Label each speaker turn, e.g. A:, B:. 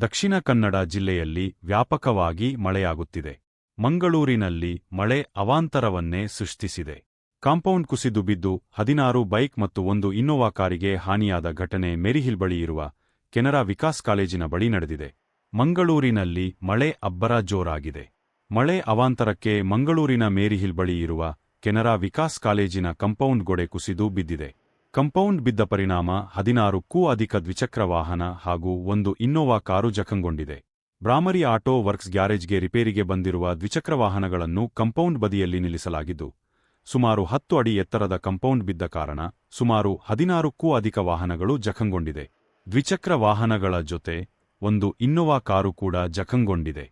A: ದಕ್ಷಿಣ ಕನ್ನಡ ಜಿಲ್ಲೆಯಲ್ಲಿ ವ್ಯಾಪಕವಾಗಿ ಮಳೆಯಾಗುತ್ತಿದೆ. ಮಂಗಳೂರಿನಲ್ಲಿ ಮಳೆ ಅವಾಂತರವನ್ನೇ ಸೃಷ್ಟಿಸಿದೆ. ಕಾಂಪೌಂಡ್ ಕುಸಿದು ಬಿದ್ದು ಹದಿನಾರು ಬೈಕ್ ಮತ್ತು ಒಂದು ಇನ್ನೋವಾ ಕಾರಿಗೆ ಹಾನಿಯಾದ ಘಟನೆ ಮೆರಿಹಿಲ್ ಬಳಿ ಇರುವ ಕೆನರಾ ವಿಕಾಸ್ ಕಾಲೇಜಿನ ಬಳಿ ನಡೆದಿದೆ. ಮಂಗಳೂರಿನಲ್ಲಿ ಮಳೆ ಅಬ್ಬರ ಜೋರಾಗಿದೆ. ಮಳೆ ಅವಾಂತರಕ್ಕೆ ಮಂಗಳೂರಿನ ಮೇರಿಹಿಲ್ ಬಳಿ ಇರುವ ಕೆನರಾ ವಿಕಾಸ್ ಕಾಲೇಜಿನ ಕಂಪೌಂಡ್ ಗೋಡೆ ಕುಸಿದು ಬಿದ್ದಿದೆ. ಕಂಪೌಂಡ್ ಬಿದ್ದ ಪರಿಣಾಮ ಹದಿನಾರಕ್ಕೂ ಅಧಿಕ ದ್ವಿಚಕ್ರ ವಾಹನ ಹಾಗೂ ಒಂದು ಇನ್ನೋವಾ ಕಾರು ಜಖಂಗೊಂಡಿದೆ. ಬ್ರಾಮರಿ ಆಟೋ ವರ್ಕ್ಸ್ ಗ್ಯಾರೇಜ್ಗೆ ರಿಪೇರಿಗೆ ಬಂದಿರುವ ದ್ವಿಚಕ್ರ ವಾಹನಗಳನ್ನು ಕಂಪೌಂಡ್ ಬದಿಯಲ್ಲಿ ನಿಲ್ಲಿಸಲಾಗಿದ್ದು, ಸುಮಾರು ಹತ್ತು ಅಡಿ ಎತ್ತರದ ಕಂಪೌಂಡ್ ಬಿದ್ದ ಕಾರಣ ಸುಮಾರು ಹದಿನಾರಕ್ಕೂ ಅಧಿಕ ವಾಹನಗಳು ಜಖಂಗೊಂಡಿದೆ. ದ್ವಿಚಕ್ರ ವಾಹನಗಳ ಜೊತೆ ಒಂದು ಇನ್ನೋವಾ ಕಾರು ಕೂಡ ಜಖಂಗೊಂಡಿದೆ.